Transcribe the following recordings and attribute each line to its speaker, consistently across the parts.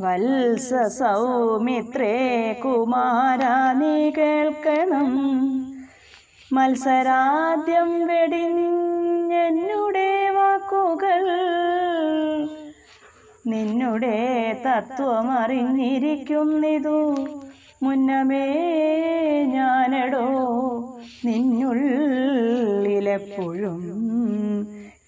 Speaker 1: വത്സ സൗമിത്രേ കുമാര നീ കേൾക്കണം. മത്സരാദ്യം വെടിഞ്ഞെന്നുടെ വാക്കുകൾ നിന്നുടെ തത്വമറിഞ്ഞിരിക്കുന്നിതു. മുന്നമേ ഞാനടോ നിന്നുള്ളിലെപ്പോഴും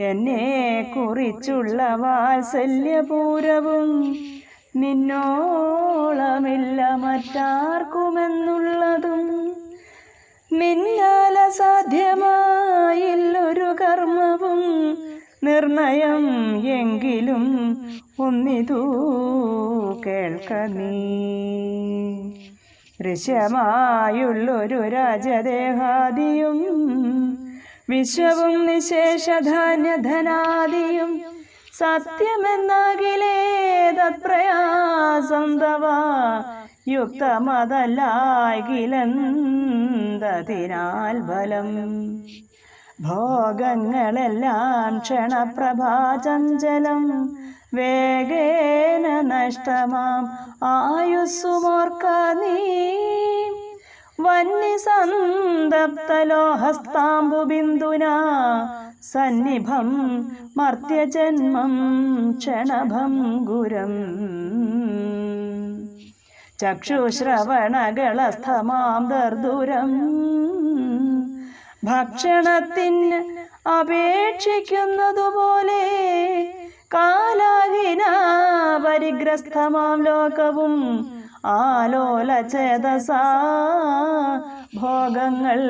Speaker 1: എന്നെ കുറിച്ചുള്ള വാത്സല്യപൂരവും. നിന്നോളമില്ല മറ്റാർക്കുമെന്നുള്ളതും നിന്നാല സാധ്യമായില്ലൊരു കർമ്മവും നിർണയം എങ്കിലും ഒന്നിതു കേൾക്ക നീ. ദൃശ്യമായുള്ളൊരു രാജദേഹാദിയും വിശ്വവും നിശേഷധാന്യധനാദിയും സത്യമെന്നാകിലേ തത്പ്രയാസം തവ. ബലം? ഭോഗങ്ങളെല്ലാം ക്ഷണപ്രഭാചഞ്ചലം വേഗേന നഷ്ടമാം ആയുസ്സുമോർക്ക നീ. വന്യസന്തപ്തലോഹസ്താംബുബിന്ദുനാ. സന്നിഭം മർത്യജന്മം ക്ഷണഭം ഗുരം. ചക്ഷുശ്രവണകളസ്ഥമാം ദർദുരം ഭക്ഷണത്തിന് അപേക്ഷിക്കുന്നതുപോലെ കാലാഹിന പരിഗ്രസ്ഥമാം ലോകവും ആലോല ചേതസാ ഭോഗങ്ങൾ.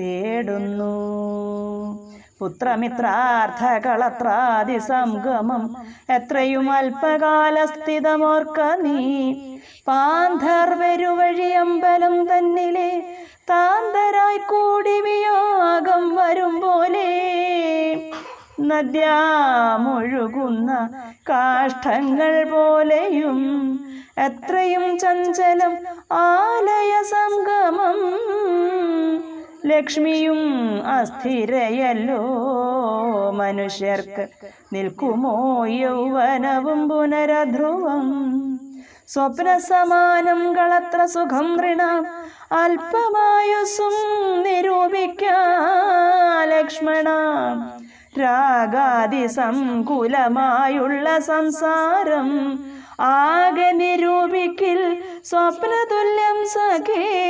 Speaker 1: തേടുന്നു. പുത്രമിത്രാർത്ഥകളത്രാദി സംഗമം എത്രയും അല്പകാലസ്ഥിതമോർക്ക നീ. പാന്ധർവരുവഴിയമ്പലം തന്നിലെ താന്തരായി കൂടി വിയോഗം വരും പോലെ. നദ്യാമൊഴുകുന്ന കാഷ്ടങ്ങൾ പോലെയും എത്രയും ചഞ്ചലം ആലയ സംഗമം ലക്ഷ്മിയും അസ്ഥിരയല്ലോ. മനുഷ്യർക്ക് നിൽക്കുമോ യൗവനവും പുനരധ്രുവം? സ്വപ്നസമാനം കളത്ര സുഖം ഋണ അല്പമായുസും നിരൂപിക്ക ലക്ഷ്മണ. രാഗാതി സംകുലമായുള്ള സംസാരം ആകെ നിരൂപിക്കിൽ സ്വപ്നതുല്യം സഖേ.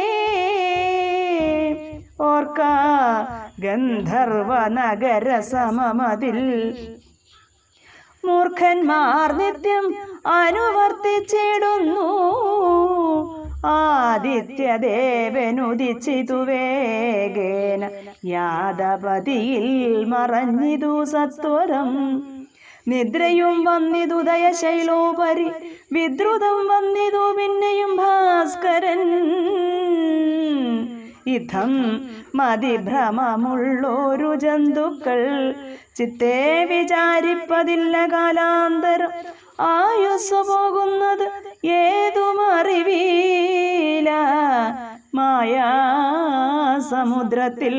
Speaker 1: ഓർക്ക. ഗന്ധർവ നഗര സമമതിൽ മൂർഖന്മാർ നിത്യം അനുവർത്തിച്ചിടുന്നു. ആദിത്യദേവനുദിച്ചിതുവേഗേന യാദപതിയിൽ മറഞ്ഞിതു സത്വരം. നിദ്രയും വന്നിതു ദയശൈലോപരി വിദ്രുതം വന്നിതു പിന്നെയും ഭാസ്കരൻ. ഇതം മതിഭ്രമമുള്ളൊരു ജന്തുക്കൾ ചിത്തേ വിചാരിപ്പതില്ല കാലാന്തരം. ആയുസ് പോകുന്നത് ഏതുമറിവീല? മായാ സമുദ്രത്തിൽ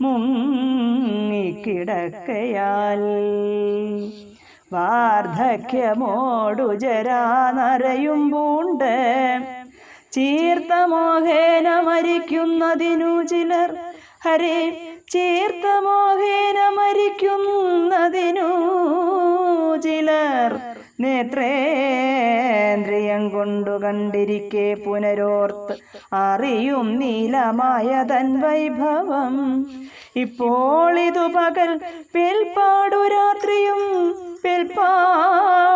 Speaker 1: മുങ്ങിക്കിടക്കയാൽ. വാർദ്ധക്യമോടു ജരാ നരയും പൂണ്ട് ചീർത്ത മോഹേന മരിക്കുന്നതിനു ചിലർ. ഹരേ ചീർത്തമോഹേന മരിക്കുന്നതിനു ചിലർ. നേത്രേന്ദ്രിയം കൊണ്ടു കണ്ടിരിക്കെ പുനരോർത്ത് അറിയും നീലമായ തൻ വൈഭവം. ഇപ്പോൾ ഇതു പകൽ പിൽപ്പാടു രാത്രിയും പിൽപ്പാടു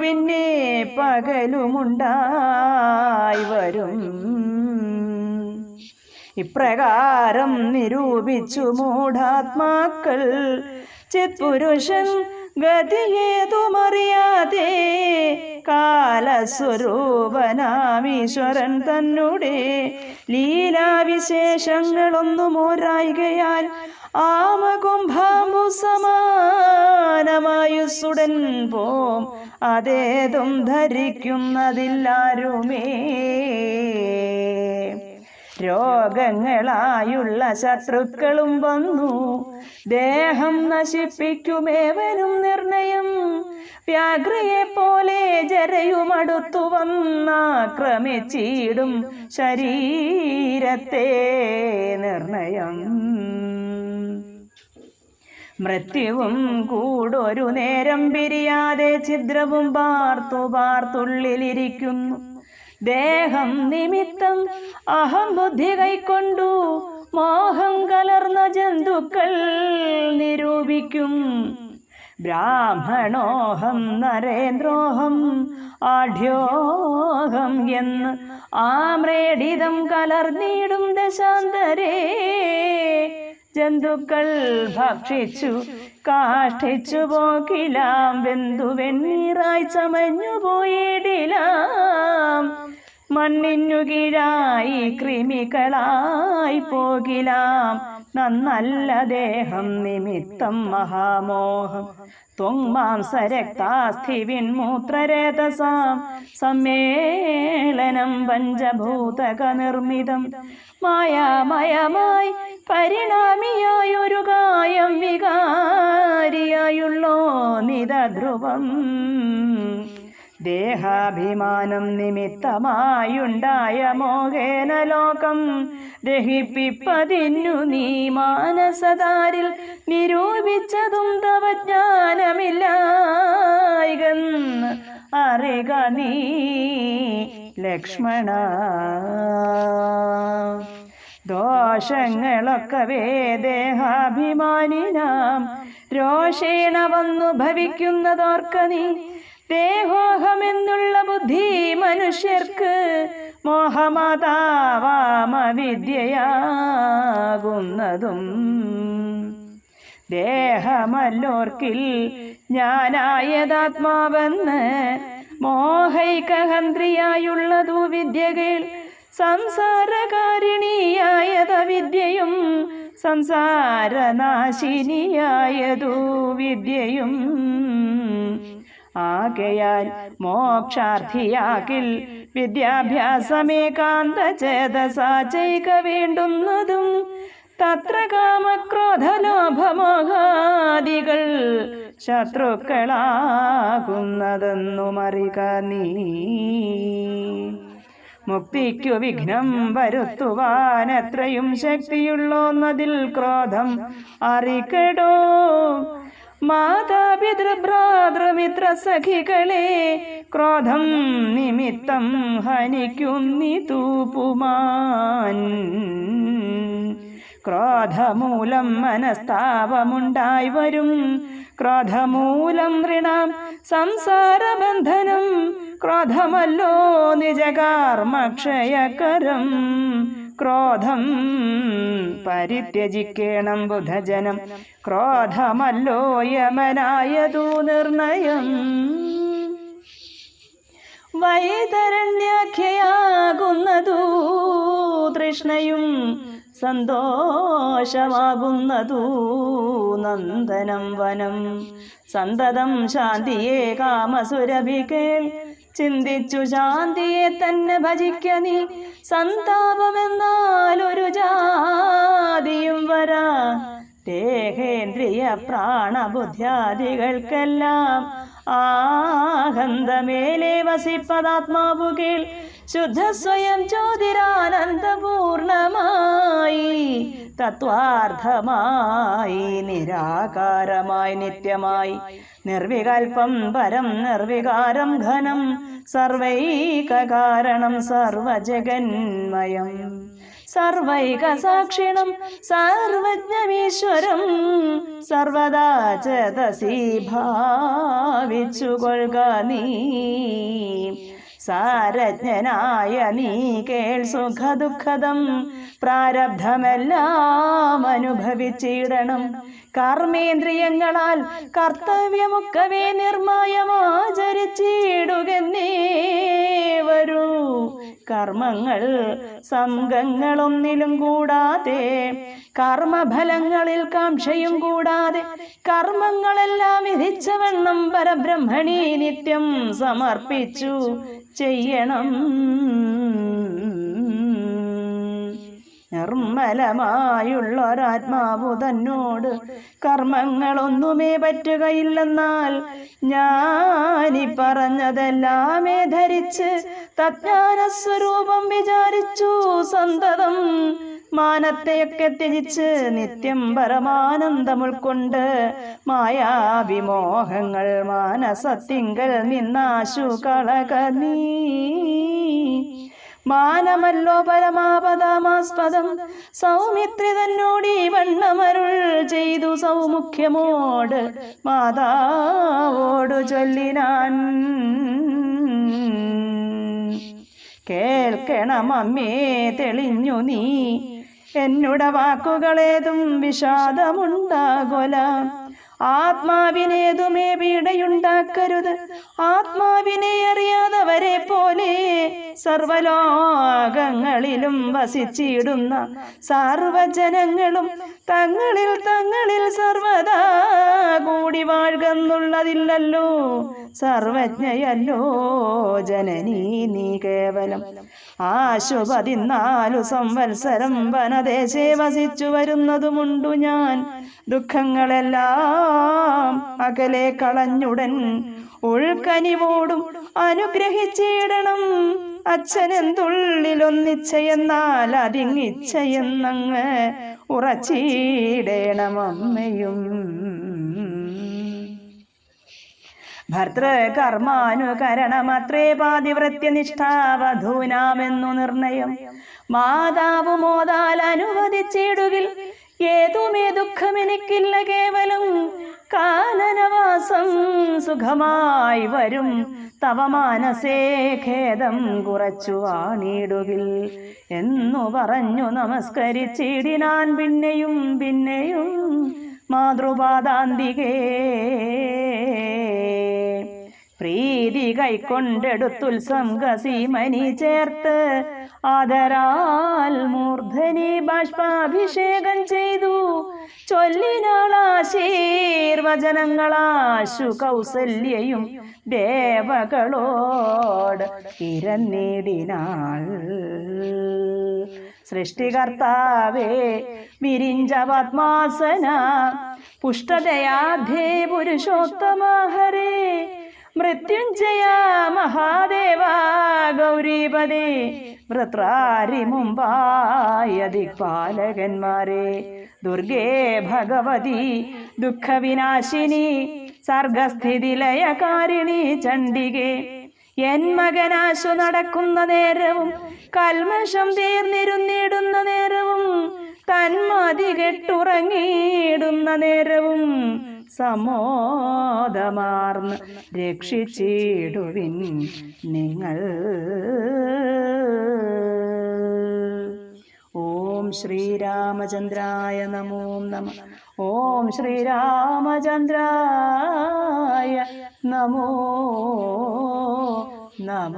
Speaker 1: പിന്നെ പകലുമുണ്ടായി വരും. ഇപ്രകാരം നിരൂപിച്ചു മൂഢാത്മാക്കൾ. ചിത്പുരുഷൻ ഗതിയേതുമറിയാതെ കാലസ്വരൂപനാമീശ്വരൻ തന്നെ ലീലാവിശേഷങ്ങളൊന്നും ഓരായികയാൽ ആമകുംഭാമു സമാനമായുസുടൻ പോം. അതേതും ധരിക്കുന്നതില്ലാരുമേ. രോഗങ്ങളായുള്ള ശത്രുക്കളും വന്നു. ദേഹം നശിപ്പിക്കുമേവനും നിർണയം. വ്യാഘ്രയെ പോലെ ജരയുമടുത്തു വന്നാക്രമിച്ചിടും ശരീരത്തെ നിർണയം. മൃത്യുവും കൂടൊരു നേരം പിരിയാതെ ഛിദ്രവും പാർത്തു പാർത്തുള്ളിലിരിക്കുന്നു. ദേഹം നിമിത്തം അഹം ബുദ്ധി കൈക്കൊണ്ടു മോഹം കലർന്ന ജന്തുക്കൾ നിരൂപിക്കും. ബ്രാഹ്മണോഹം നരേന്ദ്രോഹം ആഢ്യോഹം എന്ന് ആമ്രേഡിതം കലർന്നിടും ദശാന്തരേ. ജന്തുക്കൾ ഭക്ഷിച്ചു കാഷ്ടിച്ചു പോക്കിലാം ബന്ധുവെണ്ണീറായി ചമഞ്ഞു പോയിടിലാം മണ്ണിനു കീഴായി കൃമികളായി പോകിലാം. നന്നല്ല ദേഹം നിമിത്തം മഹാമോഹം. ത്വങ്മാംസരക്താസ്ഥിവിൻമൂത്രരേതസാം സമ്മേളനം പഞ്ചഭൂതക നിർമ്മിതം മായാമയമായി പരിണാമിയായൊരു കായം വികാരിയായുള്ളോ നിതധ്രുവം. ദേഹാഭിമാനം നിമിത്തമായുണ്ടായ മോഹേന ലോകം. ദഹിപ്പിപ്പതിന്നു നീ മാനസതാരിൽ നിരൂപിച്ചതും തവ ജ്ഞാനമില്ലായികന്ന് അറിക നീ ലക്ഷ്മണ. ദോഷങ്ങളൊക്കവേ ദേഹാഭിമാനിനാം. രോഷേണ വന്നു ഭവിക്കുന്നതോർക്ക നീ ദേഹോഹമെന്നുള്ള ബുദ്ധി മനുഷ്യർക്ക് മോഹമതാവാമവിദ്യയാകുന്നതും. ദേഹമല്ലോർക്കിൽ ഞാനായതാത്മാവെന്ന് മോഹൈകഹന്ത്രിയായുള്ളതു വിദ്യകൾ സംസാരകാരിണിയായത വിദ്യയും സംസാരനാശിനിയായതു വിദ്യയും. ആകയാൽ മോക്ഷാർത്ഥിയാകിൽ വിദ്യാഭ്യാസമേകാന്ത ചേതസാചൈക വേണ്ടുന്നതും തത്ര കാമക്രോധലോഭമോഹാദികൾ ശത്രുക്കളാകുന്നതെന്നു മറിക നീ. മുക്തിക്കു വിഘ്നം വരുത്തുവാൻ എത്രയും ശക്തിയുള്ളോന്നതിൽ ക്രോധം അറിക്കടോ മാതാപിതൃഭ്രാതൃമിത്ര സഖികളെ ക്രോധം നിമിത്തം ഹനിക്കുന്നി തൂപ്പുമാൻ ക്രോധമൂലം മനസ്താപമുണ്ടായി വരും. ക്രോധമൂലം ഋണാം സംസാരബന്ധനം. ക്രോധമല്ലോ നിജകർമ്മക്ഷയകരം. ക്രോധം പരിത്യജിക്കേണം ബുധജനം. ക്രോധമല്ലോ യമനായതു നിർണയം. വൈതരണ്യാഖ്യയാകുന്നതു തൃഷ്ണയും സന്തോഷമാകുന്നതു നന്ദനം വനം. സന്തതം ശാന്തിയെ കാമസുരഭികൾ ചിന്തിച്ചു ശാന്തിയെ തന്നെ ഭജിക്ക നീ. സന്താപമെന്നാലൊരു ജാതിയും വരാ. ദേഹേന്ദ്രിയ പ്രാണബുദ്ധ്യാദികൾക്കെല്ലാം ആഹന്തമേലെ വസിപ്പതാത്മാവുകേൾ ശുദ്ധ സ്വയം ജ്യോതിരാനന്ദപൂർണമായി തത്വാർത്ഥമായി നിരാകാരമായി നിത്യമായി നിർവികൽപ്പം പരം നിർവികാരം ഘനം സർവൈകാരണം സർവജഗന്മയം. സർവൈക സാക്ഷിണം സർവജ്ഞമീശ്വരം സർവദാ ചതസി ഭാവിച്ചുകൊള്ളുക നീ. സാരജ്ഞനായ നീ കേൾ സുഖദുഃഖദം. പ്രാരബ്ധമെല്ലാം അനുഭവിച്ചിടണം. കർമ്മേന്ദ്രിയങ്ങളാൽ കർത്തവ്യമൊക്കവേ നിർമായമാചരിച്ചിടുകന്നേ വരൂ. കർമ്മങ്ങൾ സംഘങ്ങളൊന്നിലും കൂടാതെ കർമ്മഫലങ്ങളിൽ കാംക്ഷയും കൂടാതെ കർമ്മങ്ങളെല്ലാം വിധിച്ചവണ്ണം പരബ്രഹ്മണി നിത്യം സമർപ്പിച്ചു. ചെയ്യണം. നിർമ്മലമായുള്ളൊരാത്മാവു തന്നോട് കർമ്മങ്ങളൊന്നുമേ പറ്റുകയില്ലെന്നാൽ ഞാനി പറഞ്ഞതെല്ലാമേ ധരിച്ച് തജ്ഞാനസ്വരൂപം വിചാരിച്ചു സന്തതം മാനത്തെയൊക്കെ ത്യജിച്ച് നിത്യം പരമാനന്ദം ഉൾക്കൊണ്ട് മായാവിമോഹങ്ങൾ മാനസത്തിങ്കൽ നിന്നാശു കളക നീ. മാനമല്ലോ പരമാപദമാസ്പദം സൗമിത്രി തന്നോടി വണ്ണമരുൾ ചെയ്തു സൗമുഖ്യമോട് മാതാവോടു ചൊല്ലിനാൻ. കേൾക്കണം അമ്മേ തെളിഞ്ഞു നീ എന്നുടെ വാക്കുകളേതും വിഷാദമുണ്ടാകൊല. ആത്മാവിനേതുമേ പീഡയുണ്ടാക്കരുത്. ആത്മാവിനെ അറിയാതവരെ പോലെ സർവലോകങ്ങളിലും വസിച്ചിടുന്ന സർവജനങ്ങളും തങ്ങളിൽ തങ്ങളിൽ സർവദാ കൂടി വാഴുന്നുള്ളതില്ലല്ലോ സർവജ്ഞയല്ലോ ജനനീ നീ കേവലം. ആശുപതിന്നാലു സംവത്സരം വനദേശേ വസിച്ചു വരുന്നതുമുണ്ടു ഞാൻ. ദുഃഖങ്ങളെല്ലാം അകലെ കളഞ്ഞുടൻ ഉൾക്കനിവോടും അനുഗ്രഹിച്ചിടണം. അച്ഛനെന്തുള്ളിലൊന്നിച്ചയെന്നാൽ അതിങ്ങിച്ചയെന്നങ്ങ് ഉറച്ചിടേണം അമ്മയും ഭർത്തൃകർമാനുകരണമത്രേ പാതിവൃത്യനിഷ്ഠാവധൂനാമെന്നു നിർണയം. മാതാവ് മോതാൽ അനുവദിച്ചിടുകിൽ ഏതുമേ ദുഃഖമെനിക്കില്ല കേവലം. കാനനവാസം സുഖമായി വരും. തവ മാനസേ ഖേദം കുറച്ചു വാണിടുകിൽ. എന്നു പറഞ്ഞു നമസ്കരിച്ചിടിനാൻ പിന്നെയും പിന്നെയും മാതൃപാദാന്തികേ. പ്രീതി കൈക്കൊണ്ടെടുത്തുത്സംഗസീമനി ചേർത്ത് ആദരാൽ മൂർധനി ബാഷ്പാഭിഷേകം ചെയ്തു. ചൊല്ലിനാളാശീർവചനങ്ങളാശു കൗസല്യയും ദേവകളോട് ഇരന്നിടിനാൾ സൃഷ്ടികർത്താവേ വിരിഞ്ച പത്മാസന പുഷ്ടതയാധേ പുരുഷോത്തമഹരേ മൃത്യുഞ്ജയ മഹാദേവ ഗൗരീപദേ വൃത്രാരി മുമ്പായതി ദിക്പാലകന്മാരെ ദുർഗേ ഭഗവതി ദുഃഖവിനാശിനി സർഗസ്ഥിതിലയകാരിണി ചണ്ഡികേ. എൻ മകനാശു നടക്കുന്ന നേരവും കൽമഷം തീർന്നിരുന്നിടുന്ന നേരവും തന്മതി കെട്ടുറങ്ങിയിടുന്ന നേരവും സമോദമാർന്ന് രക്ഷിച്ചിടുവിൻ നിങ്ങൾ. ഓം ശ്രീരാമചന്ദ്രായ നമോ നമ. ഓം ശ്രീരാമചന്ദ്രായ നമോ നമ.